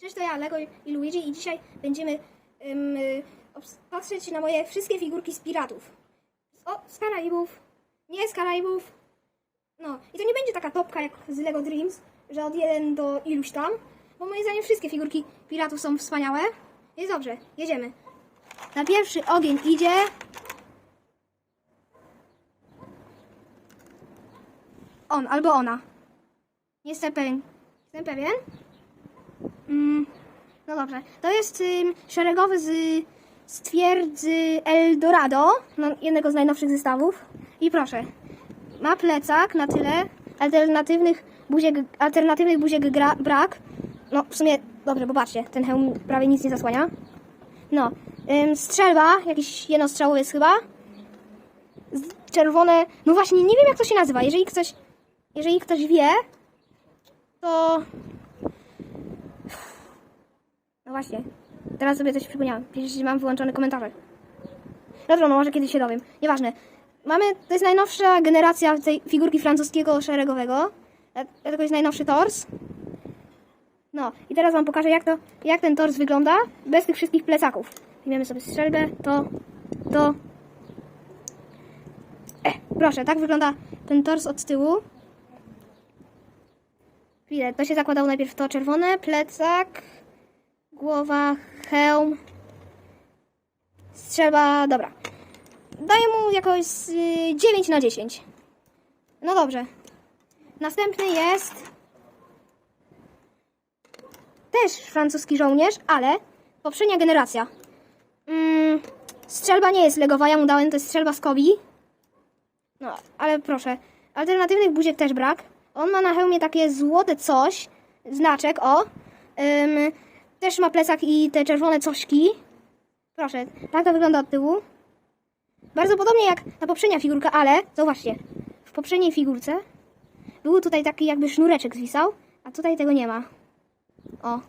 Cześć, to ja, Lego i Luigi i dzisiaj będziemy obs- patrzeć na moje wszystkie figurki z piratów. O, z Karaibów. Nie z Karaibów. No, i to nie będzie taka topka jak z Lego Dreams, że od 1 do iluś tam, bo moim zdaniem wszystkie figurki piratów są wspaniałe. Jest dobrze, jedziemy. Na pierwszy ogień idzie... On albo ona. Nie jestem pewien. Jestem pewien? Mm, no dobrze. To jest ym, szeregowy z, z twierdzy Eldorado, no, jednego z najnowszych zestawów. I proszę, ma plecak na tyle, alternatywnych buziek, alternatywnych buziek gra, brak. No w sumie, dobrze, popatrzcie, ten hełm prawie nic nie zasłania. No, ym, strzelba, jakiś jednostrzałowy jest chyba. Czerwone, no właśnie, nie wiem jak to się nazywa. Jeżeli ktoś, jeżeli ktoś wie, to no właśnie. Teraz sobie coś przypomniałam. Przecież mam wyłączone komentarze. Dobra, no może kiedyś się dowiem. Nieważne. Mamy, to jest najnowsza generacja tej figurki francuskiego szeregowego. Dlatego jest najnowszy tors. No i teraz wam pokażę jak to, jak ten tors wygląda bez tych wszystkich plecaków. Weźmiemy sobie strzelbę, to, to. E, proszę, tak wygląda ten tors od tyłu. Chwilę, to się zakładało najpierw to czerwone, plecak, głowa, hełm, strzelba, dobra. Daję mu jakoś z, y, 9 na 10. No dobrze. Następny jest też francuski żołnierz, ale poprzednia generacja. Mm, strzelba nie jest legowa, ja mu dałem, to jest strzelba z Kobi. No, ale proszę. Alternatywnych buziek też brak. On ma na hełmie takie złote coś, znaczek, o. Ym, też ma plecak i te czerwone cośki. Proszę, tak to wygląda od tyłu. Bardzo podobnie jak ta poprzednia figurka, ale zauważcie, w poprzedniej figurce był tutaj taki jakby sznureczek zwisał, a tutaj tego nie ma. O.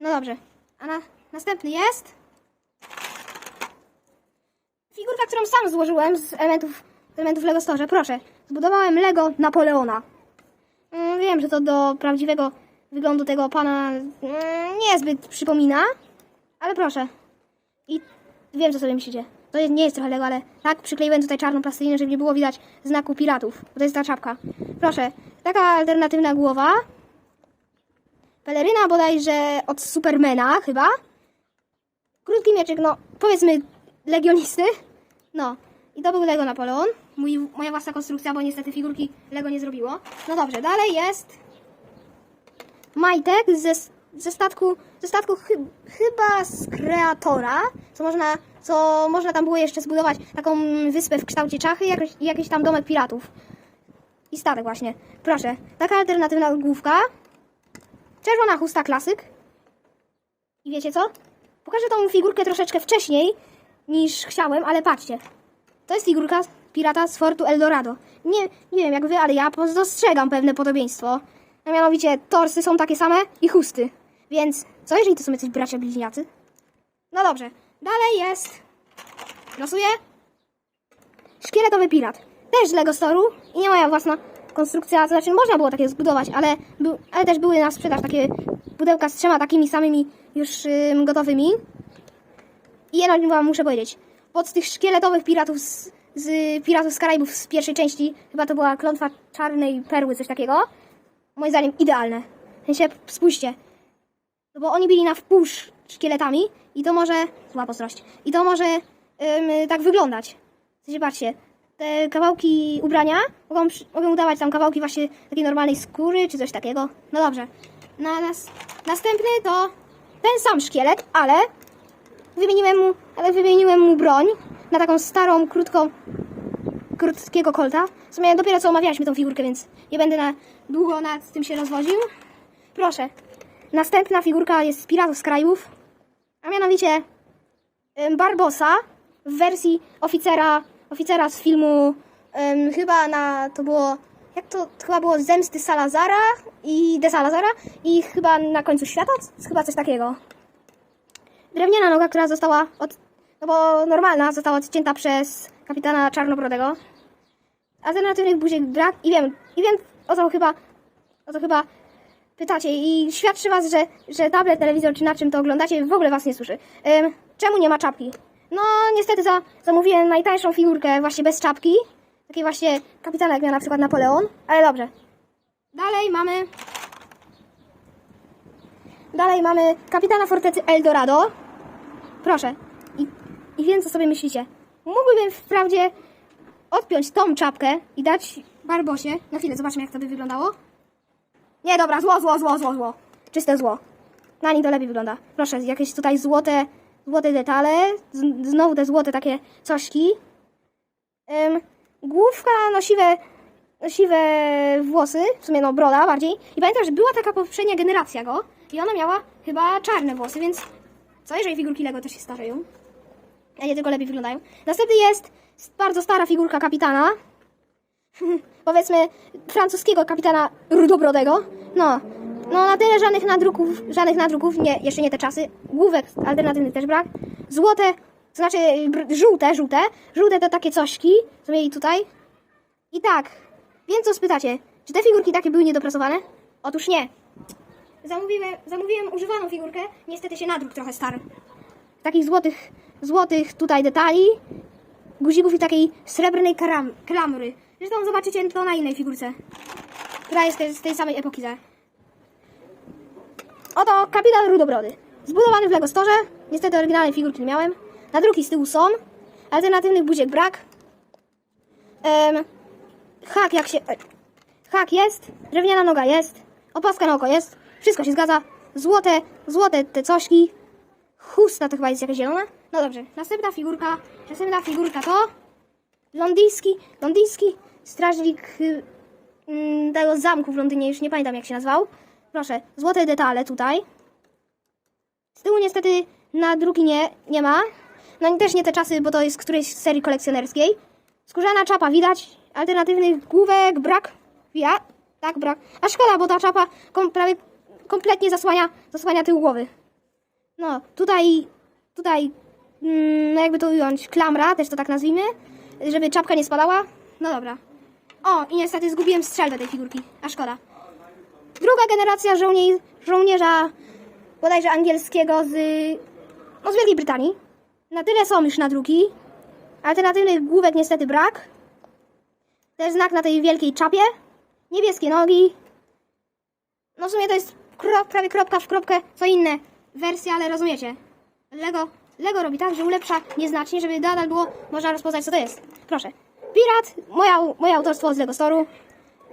No dobrze. A na, następny jest figurka, którą sam złożyłem z elementów, z elementów Lego Store. Proszę, zbudowałem Lego Napoleona. Mm, Wiem, że to do prawdziwego wyglądu tego pana mm, niezbyt przypomina, ale proszę. I wiem, co sobie myślicie. To nie jest trochę Lego, ale tak przykleiłem tutaj czarną plastelinę, żeby nie było widać znaku piratów, bo to jest ta czapka. Proszę, taka alternatywna głowa. Peleryna bodajże od Supermana chyba. Krótki mieczyk, no powiedzmy legionisty. No, i to był Lego Napoleon. Mój, moja własna konstrukcja, bo niestety figurki Lego nie zrobiło. No dobrze, dalej jest majtek ze, ze statku, ze statku chy, chyba z kreatora, co można, co można tam było jeszcze zbudować taką wyspę w kształcie czachy i jakiś tam domek piratów. I statek właśnie. Proszę, taka alternatywna główka. Czerwona chusta klasyk. I wiecie co? Pokażę tą figurkę troszeczkę wcześniej niż chciałem, ale patrzcie. To jest figurka pirata z Fortu Eldorado. Nie, nie wiem jak wy, ale ja dostrzegam pewne podobieństwo. A mianowicie torsy są takie same i chusty. Więc co jeżeli to są jacyś bracia bliźniacy? No dobrze. Dalej jest... Losuję. Szkieletowy pirat. Też z Lego Storu i nie moja własna konstrukcja. To znaczy można było takie zbudować, ale, był, ale też były na sprzedaż takie pudełka z trzema takimi samymi już ym, gotowymi. I jedno wam muszę powiedzieć. Pod tych szkieletowych piratów z, z Piratów z Karaibów z pierwszej części, chyba to była klątwa czarnej perły, coś takiego. Moim zdaniem idealne. W sensie, spójrzcie. No bo oni byli na wpół sz- szkieletami i to może... Zła pozdrość. I to może ym, tak wyglądać. W sensie, patrzcie. Te kawałki ubrania mogą, mogą udawać tam kawałki właśnie takiej normalnej skóry, czy coś takiego. No dobrze. Na, nas, następny to ten sam szkielet, ale wymieniłem mu, ale wymieniłem mu broń na taką starą, krótką, krótkiego kolta. W sumie dopiero co omawialiśmy tą figurkę, więc nie będę na długo nad tym się rozwodził. Proszę. Następna figurka jest z Piratów z Krajów, a mianowicie Barbosa w wersji oficera, oficera z filmu ym, chyba na, to było, jak to, to chyba było Zemsty Salazara i de Salazara i chyba na końcu świata, chyba coś takiego drewniana noga, która została od... No bo normalna została odcięta przez kapitana Czarnobrodego. Alternatywnych buziek brak i wiem, i wiem o co chyba, o co chyba pytacie i świadczy was, że, że tablet, telewizor czy na czym to oglądacie w ogóle was nie słyszy. Ym, czemu nie ma czapki? No niestety za, zamówiłem najtańszą figurkę właśnie bez czapki. Takiej właśnie kapitana jak miał na przykład Napoleon, ale dobrze. Dalej mamy... Dalej mamy kapitana fortecy Eldorado. Proszę. I, I wiem, co sobie myślicie. Mógłbym wprawdzie odpiąć tą czapkę i dać Barbosie. Na chwilę, zobaczmy, jak to by wyglądało. Nie, dobra, zło, zło, zło, zło, zło. Czyste zło. Na nim to lepiej wygląda. Proszę, jakieś tutaj złote, złote detale. Z, znowu te złote takie cośki. Ym, główka no siwe, no siwe włosy, w sumie no broda bardziej. I pamiętam, że była taka poprzednia generacja go i ona miała chyba czarne włosy, więc co jeżeli figurki Lego też się starzeją? Nie tylko lepiej wyglądają. Następny jest bardzo stara figurka kapitana. Powiedzmy francuskiego kapitana rudobrodego. No, no na tyle żadnych nadruków, żadnych nadruków, nie, jeszcze nie te czasy. Główek alternatywnych też brak. Złote, znaczy żółte, żółte. Żółte to takie cośki, co mieli tutaj. I tak, więc co spytacie, czy te figurki takie były niedopracowane? Otóż nie. Zamówiłem, zamówiłem używaną figurkę, niestety się nadruk trochę starł. Takich złotych, złotych tutaj detali, guzików i takiej srebrnej karam, klamry. Zresztą zobaczycie to na innej figurce, która jest z tej samej epoki. Oto kapitan Rudobrody. Zbudowany w Lego Store. Niestety oryginalnej figurki nie miałem. Nadruki z tyłu są. Alternatywnych buziek brak. Em, hak jak się... e, Hak jest. Drewniana noga jest. Opaska na oko jest. Wszystko się zgadza. Złote, złote te cośki. Chusta to chyba jest jakaś zielona. No dobrze. Następna figurka. Następna figurka to... Londyński, londyński strażnik y, mm, tego zamku w Londynie, już nie pamiętam jak się nazywał. Proszę, złote detale tutaj. Z tyłu niestety na drugi nie, nie ma. No i też nie te czasy, bo to jest którejś z serii kolekcjonerskiej. Skórzana czapa widać, alternatywnych główek brak. Ja, tak brak. A szkoda, bo ta czapa kom, prawie kompletnie zasłania, zasłania tył głowy. No, tutaj, tutaj, no jakby to ująć, klamra, też to tak nazwijmy, żeby czapka nie spadała. No dobra. O, i niestety zgubiłem strzelbę tej figurki, a szkoda. Druga generacja żołnie, żołnierza bodajże angielskiego z, no z Wielkiej Brytanii. Na tyle są już nadruki. Alternatywnych główek niestety brak. Też znak na tej wielkiej czapie. Niebieskie nogi. No w sumie to jest krop, prawie kropka w kropkę co inne wersje, ale rozumiecie. Lego, Lego robi tak, że ulepsza nieznacznie, żeby nadal było można rozpoznać co to jest. Proszę. Pirat, moja, moje autorstwo z Lego Storu.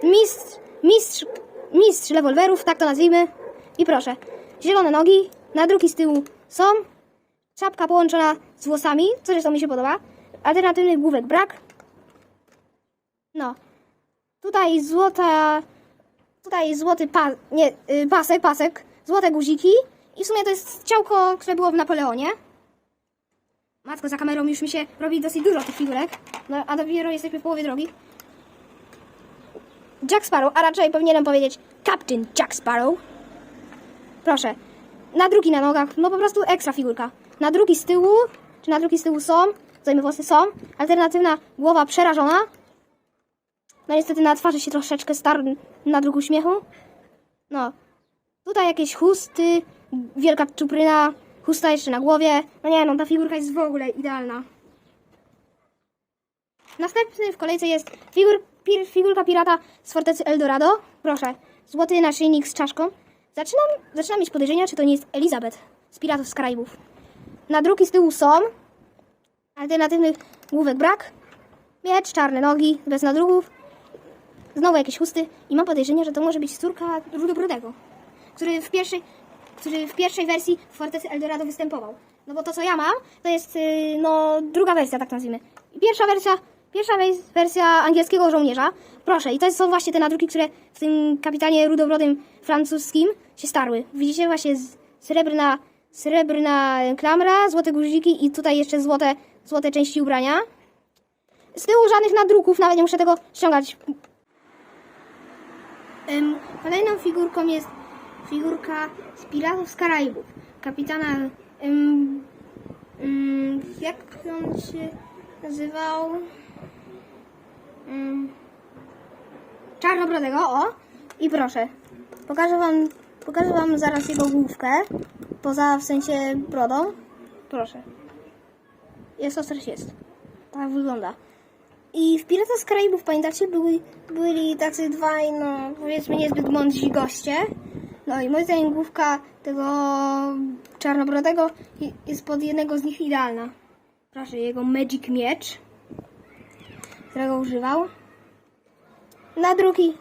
Mistrz, mistrz, mistrz rewolwerów, tak to nazwijmy. I proszę. Zielone nogi, nadruki z tyłu są. Czapka połączona z włosami, co zresztą mi się podoba. Alternatywnych główek brak. No. Tutaj złota... Tutaj złoty pa, nie, y, pasek, pasek, złote guziki i w sumie to jest ciałko, które było w Napoleonie. Matko, za kamerą już mi się robi dosyć dużo tych figurek, no, a dopiero jesteśmy w połowie drogi. Jack Sparrow, a raczej powinienem powiedzieć Captain Jack Sparrow. Proszę, nadruki na nogach, no po prostu ekstra figurka. Nadruki z tyłu, czy nadruki z tyłu są, zajmy włosy są, alternatywna głowa przerażona, no niestety na twarzy się troszeczkę starł nadruk uśmiechu. No. Tutaj jakieś chusty, wielka czupryna, chusta jeszcze na głowie. No nie, no ta figurka jest w ogóle idealna. Następny w kolejce jest figur, pir, figurka pirata z fortecy Eldorado. Proszę, złoty naszyjnik z czaszką. Zaczynam, zaczynam mieć podejrzenia, czy to nie jest Elizabeth z Piratów z Karaibów. Nadruki z tyłu są. Alternatywnych główek brak. Miecz, czarne nogi, bez nadruków. Znowu jakieś chusty i mam podejrzenie, że to może być córka Rudobrodego, który w pierwszej, który w pierwszej wersji w Fortecy Eldorado występował. No bo to, co ja mam, to jest, yy, no, druga wersja, tak nazwijmy. Pierwsza wersja, pierwsza wers- wersja angielskiego żołnierza, proszę, i to są właśnie te nadruki, które w tym kapitanie rudobrodym francuskim się starły. Widzicie właśnie srebrna, srebrna klamra, złote guziki i tutaj jeszcze złote, złote części ubrania. Z tyłu żadnych nadruków, nawet nie muszę tego ściągać. Em, Kolejną figurką jest figurka z Piratów z Karaibów. Kapitana. jak on się nazywał? Em, Czarnobrodego, o! I proszę, pokażę wam Pokażę wam zaraz jego główkę. Poza w sensie brodą. Proszę. Jest ostrz jest. Tak wygląda. I w Piratach z Karaibów, pamiętacie, byli, byli tacy dwaj, no powiedzmy niezbyt mądrzy goście. No i moim zdaniem główka tego czarnobrodego jest pod jednego z nich idealna. Proszę, jego Magic Miecz, którego używał. Na drugi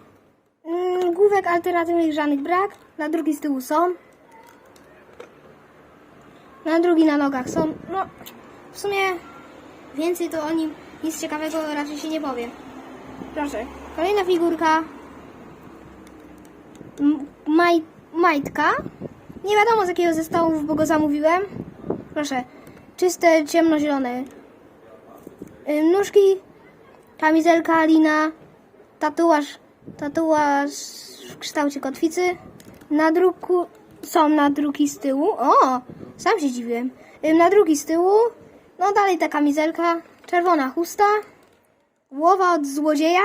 mm, główek alternatywnych żadnych brak. Na drugi z tyłu są. Na drugi na nogach są. No, w sumie więcej to o nim nic ciekawego raczej się nie powie. Proszę, kolejna figurka. M- Maj, majtka. Nie wiadomo z jakiego zestawu, bo go zamówiłem. Proszę, czyste, ciemnozielone. Y, Nóżki, kamizelka, lina, tatuaż, tatuaż w kształcie kotwicy. Na druku są nadruki z tyłu. O, sam się dziwiłem. Y, Na drugi z tyłu. No dalej ta kamizelka, czerwona chusta, głowa od złodzieja,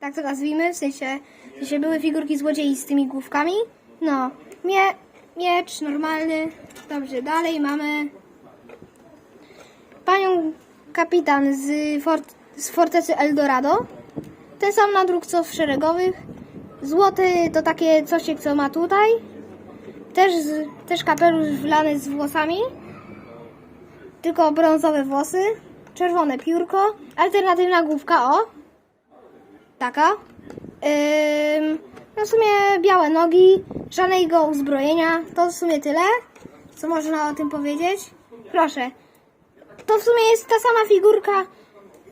tak to nazwijmy, w sensie, w sensie były figurki złodziei z tymi główkami. No, mie, miecz normalny. Dobrze, dalej mamy panią kapitan z, fort, z fortecy Eldorado. Ten sam nadruk co w szeregowych. Złoty to takie coś, co ma tutaj. Też, z, też kapelusz wlany z włosami. Tylko brązowe włosy. Czerwone piórko. Alternatywna główka, o. Taka. Ym, no w sumie białe nogi. Żadnego uzbrojenia. To w sumie tyle, co można o tym powiedzieć. Proszę. To w sumie jest ta sama figurka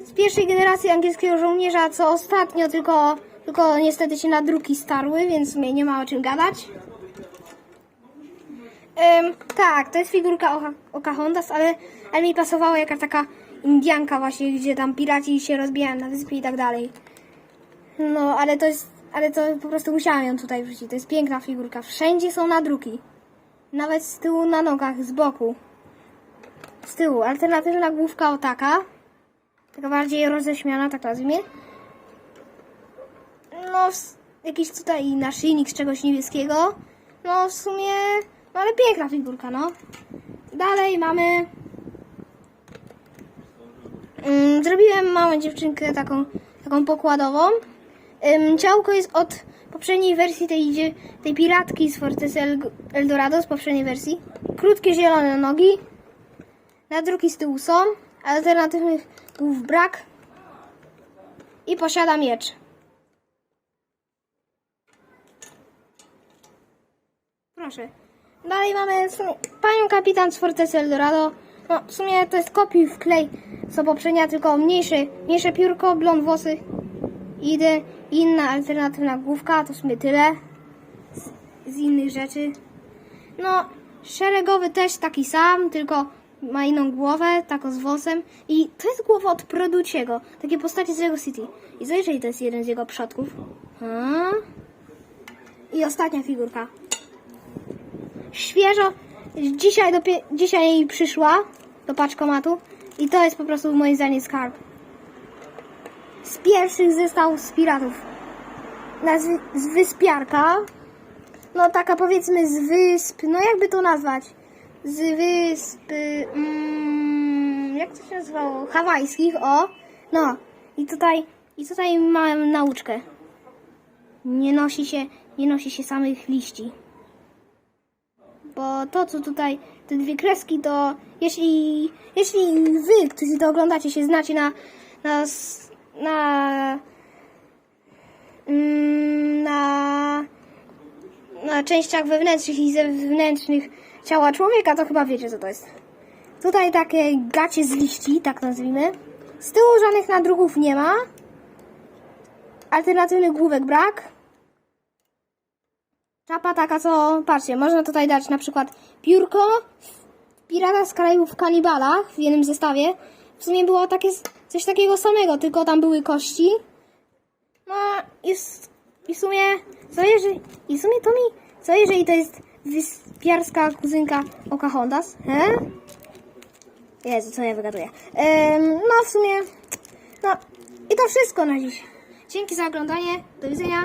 z pierwszej generacji angielskiego żołnierza, co ostatnio, tylko, tylko niestety się nadruki starły, więc w sumie nie ma o czym gadać. Tak, to jest figurka Oka- Okahontas, ale, ale mi pasowała jaka taka Indianka właśnie, gdzie tam piraci się rozbijają na wyspie i tak dalej. No, ale to jest, ale to po prostu musiałam ją tutaj wrzucić. To jest piękna figurka. Wszędzie są nadruki. Nawet z tyłu na nogach, z boku. Z tyłu. Alternatywna główka o taka. Taka bardziej roześmiana, tak nazwijmy. No, jakiś tutaj naszyjnik z czegoś niebieskiego. No, w sumie, no ale piękna figurka, no. Dalej mamy... Mm, zrobiłem małą dziewczynkę taką, taką pokładową. Ciałko jest od poprzedniej wersji tej, tej piratki z Fortecy El Eldorado, z poprzedniej wersji. Krótkie zielone nogi. Nadruki z tyłu są. Alternatywnych głów brak. I posiada miecz. Proszę. Dalej mamy panią kapitan z Fortecy Eldorado. No, w sumie to jest kopiuj w klej co poprzednia, tylko mniejsze, mniejsze piórko, blond włosy. Idę, inna alternatywna główka, to w sumie tyle. Z, z innych rzeczy. No, szeregowy też taki sam, tylko ma inną głowę, taką z włosem. I to jest głowa od Produciego, takie postacie z Lego City. I co jeżeli to jest jeden z jego przodków? Hmm? I ostatnia figurka. Świeżo, dzisiaj, dzisiaj przyszła do paczkomatu i to jest po prostu moim zdaniem skarb. Z pierwszych zestawów z piratów. Nazwy, z wyspiarka. No taka powiedzmy z wysp, no jakby to nazwać? Z wysp, mm, jak to się nazywało? Hawajskich, o. No i tutaj, i tutaj mam nauczkę. Nie nosi się, nie nosi się samych liści. Bo to, co tutaj, te dwie kreski, to jeśli, jeśli wy, którzy to oglądacie, się znacie na, na, na, mm, na, na częściach wewnętrznych i zewnętrznych ciała człowieka, to chyba wiecie, co to jest. Tutaj takie gacie z liści, tak nazwijmy. Z tyłu żadnych nadruków nie ma. Alternatywnych główek brak. Czapa taka, co, patrzcie, można tutaj dać na przykład piórko Pirata z Karaibów w Kanibalach w jednym zestawie. W sumie było takie, coś takiego samego, tylko tam były kości. No i, i w sumie, co jeżeli, i w sumie to mi, co jeżeli to jest wyspiarska kuzynka Okahontas, he? Jezu, co ja wygaduję. Em, no w sumie, no i to wszystko na dziś. Dzięki za oglądanie, do widzenia.